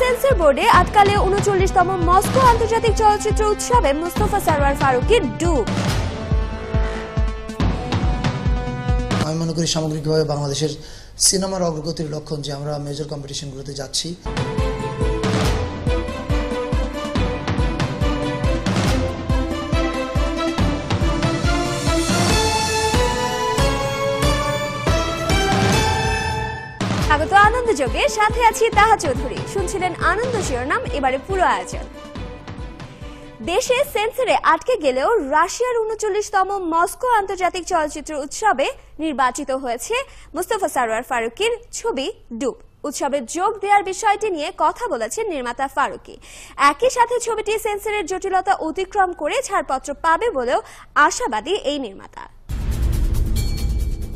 Sensor বোর্ডে আটকালে উনচল্লিশতম Moscow আন্তর্জাতিক চলচ্চিত্র উৎসবে মুস্তফা সারওয়ার ফারুকের ডুব। আমি মনে করি সামগ্রিকভাবে বাংলাদেশের সিনেমার অগ্রগতির লক্ষণ যে আমরা মেজর কম্পিটিশনগুলোতে যাচ্ছি। স্বাগত আনন্দযোগে সাথে আছি তাহা চৌধুরী। শুনছিলেন আনন্দ শিরোনাম, এবারে পুরো আয়োজন। দেশে সেন্সরে আটকে গেলেও রাশিয়ার উনচল্লিশতম মস্কো আন্তর্জাতিক চলচ্চিত্র উৎসবে নির্বাচিত হয়েছে মুস্তফা সারোয়ার ফারুকির ছবি ডুব। উৎসবে যোগ দেওয়ার বিষয়টি নিয়ে কথা বলেছেন নির্মাতা ফারুকি। একই সাথে ছবিটি সেন্সরের জটিলতা অতিক্রম করে ছাড়পত্র পাবে বলেও আশাবাদী এই নির্মাতা।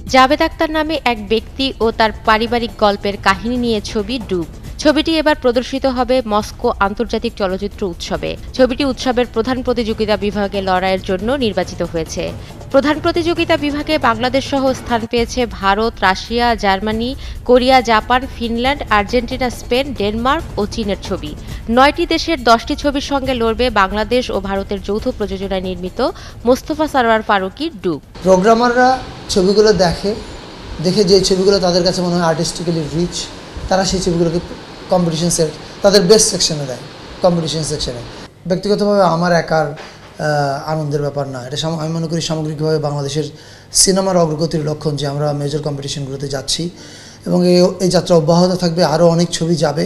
জাভেদ আক্তার নামে এক ব্যক্তি ও তার পারিবারিক গল্পের কাহিনী নিয়ে ছবি ডুব। ছবিটি এবার প্রদর্শিত হবে মস্কো আন্তর্জাতিক চলচ্চিত্র উৎসবে। ছবিটি উৎসবের প্রধান প্রতিযোগিতা বিভাগে লড়াইয়ের জন্য নির্বাচিত হয়েছে। প্রধান প্রতিযোগিতা বিভাগে বাংলাদেশ সহ স্থান পেয়েছে Bharat, Russia, Germany, Korea, Japan, Finland, Argentina, Spain, Denmark ও চীনের ছবি। নয়টি দেশের দশটি ছবির সঙ্গে লড়বে বাংলাদেশ ও ভারতের যৌথ প্রযোজনায় নির্মিত মোস্তফা সারোয়ার ফারুকি ডুব প্রোগ্রামাররা ছবিগুলো দেখে দেখে যে ছবিগুলো তাদের কাছে মনে হয় আর্টিস্টিক্যালি রিচ তারা সেই ছবিগুলোকে কম্পিটিশন তাদের বেস্ট সেকশনে দেয় কম্পিটিশন সেকশনে ব্যক্তিগতভাবে আমার একার আনন্দের ব্যাপার না। এটা আমি মনে করি সামগ্রিকভাবে বাংলাদেশের সিনেমার অগ্রগতির লক্ষণ যে আমরা মেজর কম্পিটিশনগুলোতে যাচ্ছি। এবং এই যাত্রা অব্যাহত থাকবে আরও অনেক ছবি যাবে।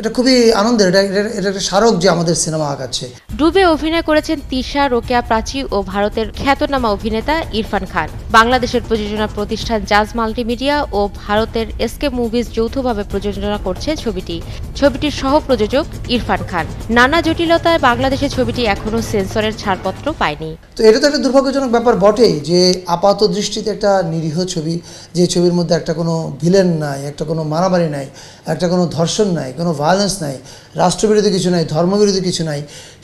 এটা খুবই আনন্দের এটা এটা একটা স্মারক যে আমাদের সিনেমা আগাচ্ছে ডুবে অভিনয় করেছেন তিশা রোকেয়া প্রাচী ও ভারতের খ্যাতনামা অভিনেতা ইরফান খান। বাংলাদেশের প্রযোজনা প্রতিষ্ঠান জাজ মাল্টিমিডিয়া ও ভারতের এসকে মুভিজ যৌথভাবে প্রযোজনা করছে ছবিটি। ছবিটির সহ প্রযোজক ইরফান খান। নানা জটিলতায় বাংলাদেশের ছবিটি এখনও সেন্সরের ছাড়পত্র পায়নি। তো এটা তো একটা দুর্ভাগ্যজনক ব্যাপার বটেই যে আপাত দৃষ্টিতে একটা নিরীহ ছবি যে ছবির মধ্যে একটা কোনো ভিলেন নাই একটা কোনো মারামারি নাই একটা কোনো ধর্ষণ নাই কোনো ভায়োলেন্স নাই রাষ্ট্রবিরোধী কিছু নাই ধর্মবিরোধী কিছু নাই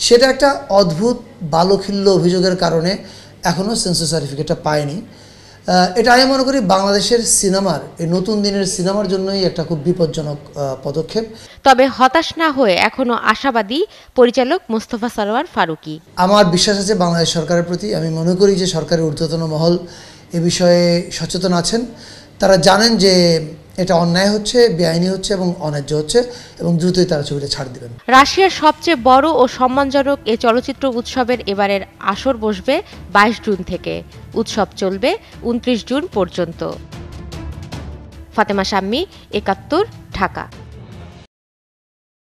সেটা একটা অদ্ভুত বালখিল্য অভিযোগের কারণে এখনও সেন্সর সার্টিফিকেটটা পায়নি। এটা আমি মনে করি বাংলাদেশের সিনেমার এই নতুন দিনের সিনেমার জন্যই একটা খুব বিপজ্জনক পদক্ষেপ। তবে হতাশ না হয়ে এখনও আশাবাদী পরিচালক মোস্তফা সারোয়ার ফারুকি। আমার বিশ্বাস আছে বাংলাদেশ সরকারের প্রতি আমি মনে করি যে সরকারের ঊর্ধ্বতন মহল এ বিষয়ে সচেতন আছেন। তারা জানেন যে এটা অন্যায় হচ্ছে, বেআইনি হচ্ছে এবং অন্যায্য হচ্ছে এবং দ্রুতই তারা ছবিটা ছাড় দেবেন। রাশিয়ার সবচেয়ে বড় ও সম্মানজনক এ চলচ্চিত্র উৎসবের এবারের আসর বসবে বাইশ জুন থেকে। উৎসব চলবে উনত্রিশ জুন পর্যন্ত। ফাতেমা শাম্মী, একাত্তর, ঢাকা।